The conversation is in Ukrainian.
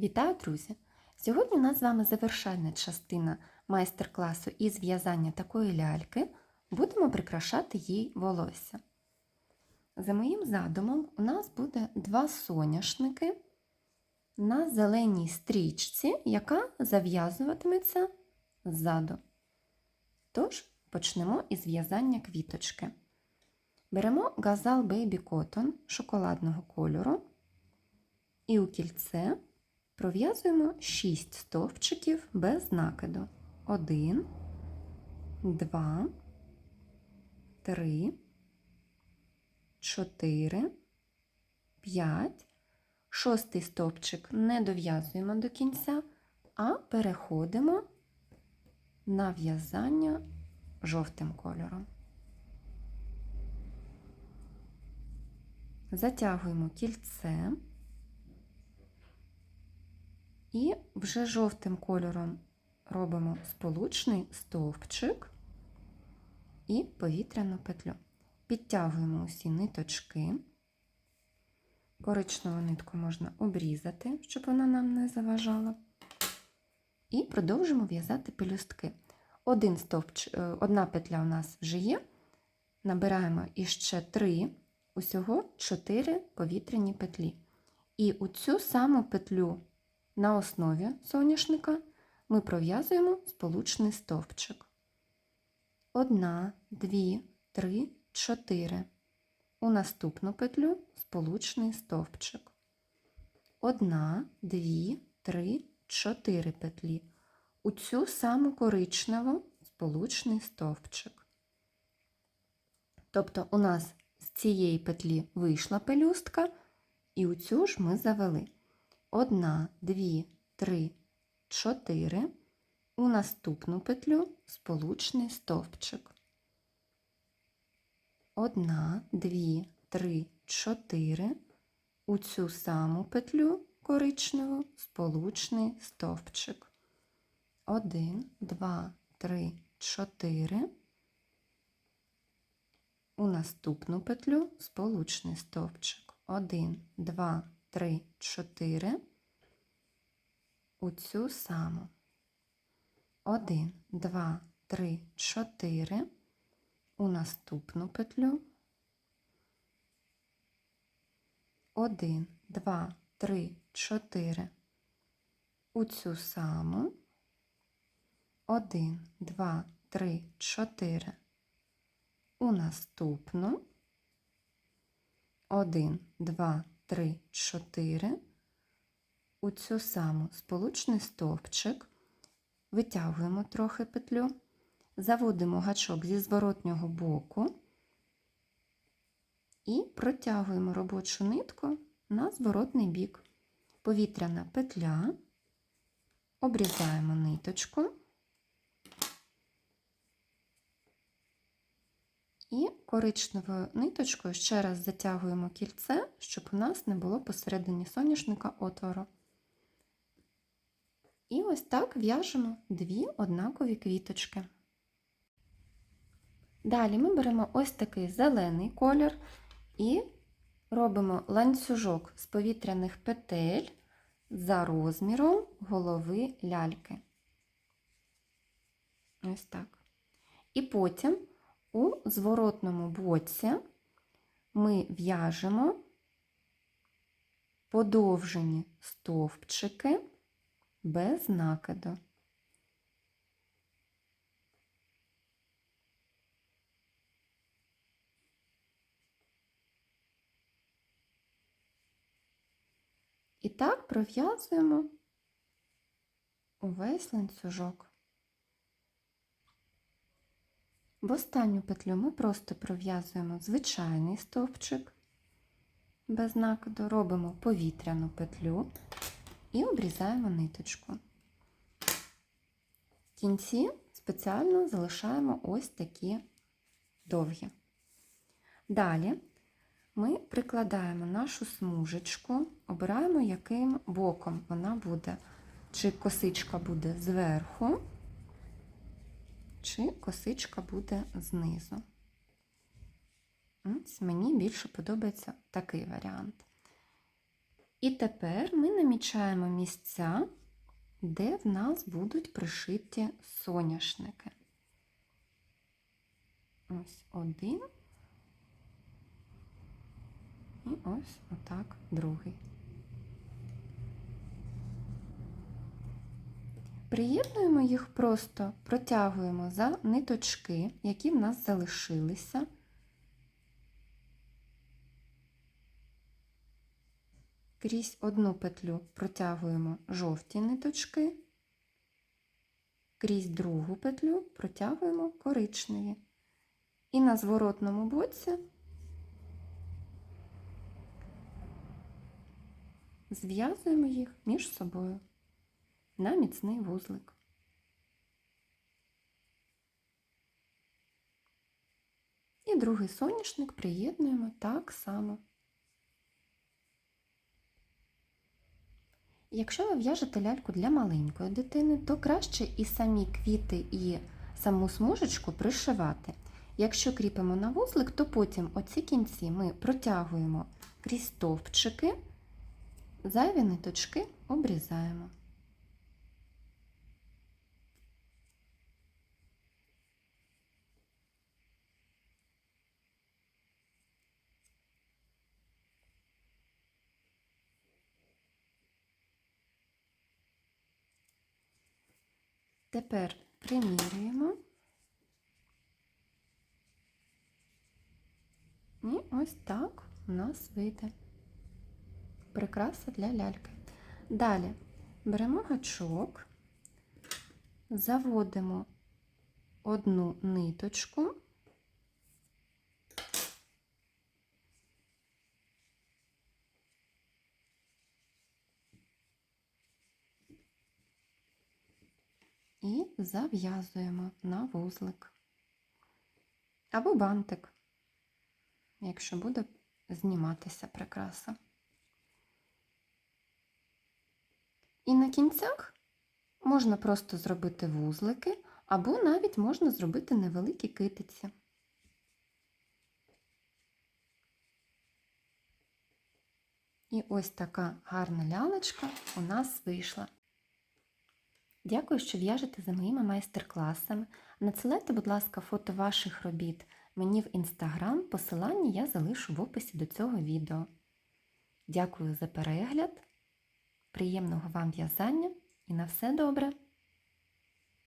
Вітаю, друзі! Сьогодні у нас з вами завершальна частина майстер-класу із в'язання такої ляльки. Будемо прикрашати їй волосся. За моїм задумом, у нас буде два соняшники на зеленій стрічці, яка зав'язуватиметься ззаду. Тож, почнемо із в'язання квіточки. Беремо газал Baby Cotton шоколадного кольору і у кільце пров'язуємо 6 стовпчиків без накиду. 1, 2, 3, 4, 5. Шостий стовпчик не дов'язуємо до кінця, а переходимо на в'язання жовтим кольором. Затягуємо кільце. І вже жовтим кольором робимо сполучний стовпчик і повітряну петлю. Підтягуємо усі ниточки. Коричневу нитку можна обрізати, щоб вона нам не заважала. І продовжимо в'язати пелюстки. Один стовпч, одна петля у нас вже є. Набираємо іще 3, усього 4 повітряні петлі. І у цю саму петлю на основі соняшника ми пров'язуємо сполучний стовпчик. Одна, дві, три, чотири. У наступну петлю сполучний стовпчик. Одна, дві, три, чотири петлі. У цю саму коричневу сполучний стовпчик. Тобто у нас з цієї петлі вийшла пелюстка, і у цю ж ми завели. Одна, дві, три, чотири. У наступну петлю сполучний стовпчик. Одна, дві, три, чотири. У цю саму петлю коричневу сполучний стовпчик. Один, два, три, чотири. У наступну петлю сполучний стовпчик. Один, два, 3, 4 у цю саму. 1, 2, 3, 4 у наступну петлю. 1, 2, 3, 4 у цю саму. 1, 2, 3, 4 у наступну. 1, 2, 3, 4. У цю саму сполучний стовпчик, витягуємо трохи петлю, заводимо гачок зі зворотнього боку і протягуємо робочу нитку на зворотний бік. Повітряна петля, обрізаємо ниточку. І коричневою ниточкою ще раз затягуємо кільце, щоб у нас не було посередині соняшника отвору. І ось так в'яжемо дві однакові квіточки. Далі ми беремо ось такий зелений колір і робимо ланцюжок з повітряних петель за розміром голови ляльки. Ось так. І потім у зворотному боці ми в'яжемо подовжені стовпчики без накиду. І так пров'язуємо увесь ланцюжок. В останню петлю ми просто пров'язуємо звичайний стовпчик без накиду, робимо повітряну петлю і обрізаємо ниточку. В кінці спеціально залишаємо ось такі довгі. Далі ми прикладаємо нашу смужечку, обираємо, яким боком вона буде, чи косичка буде зверху чи косичка буде знизу. Мені більше подобається такий варіант. І тепер ми намічаємо місця, де в нас будуть пришиті соняшники. Ось один. І ось отак другий. Приєднуємо їх просто, протягуємо за ниточки, які в нас залишилися. Крізь одну петлю протягуємо жовті ниточки, крізь другу петлю протягуємо коричневі. І на зворотному боці зв'язуємо їх між собою на міцний вузлик. І другий соняшник приєднуємо так само. Якщо ви в'яжете ляльку для маленької дитини, то краще і самі квіти, і саму смужечку пришивати. Якщо кріпимо на вузлик, то потім оці кінці ми протягуємо крізь стовпчики, зайві ниточки обрізаємо. Тепер примірюємо. І ось так у нас вийде прикраса для ляльки. Далі беремо гачок, заводимо одну ниточку. І зав'язуємо на вузлик або бантик, якщо буде зніматися прикраса. І на кінцях можна просто зробити вузлики, або навіть можна зробити невеликі китиці. І ось така гарна лялечка у нас вийшла. Дякую, що в'яжете за моїми майстер-класами. Надсилайте, будь ласка, фото ваших робіт мені в інстаграм. Посилання я залишу в описі до цього відео. Дякую за перегляд, приємного вам в'язання і на все добре!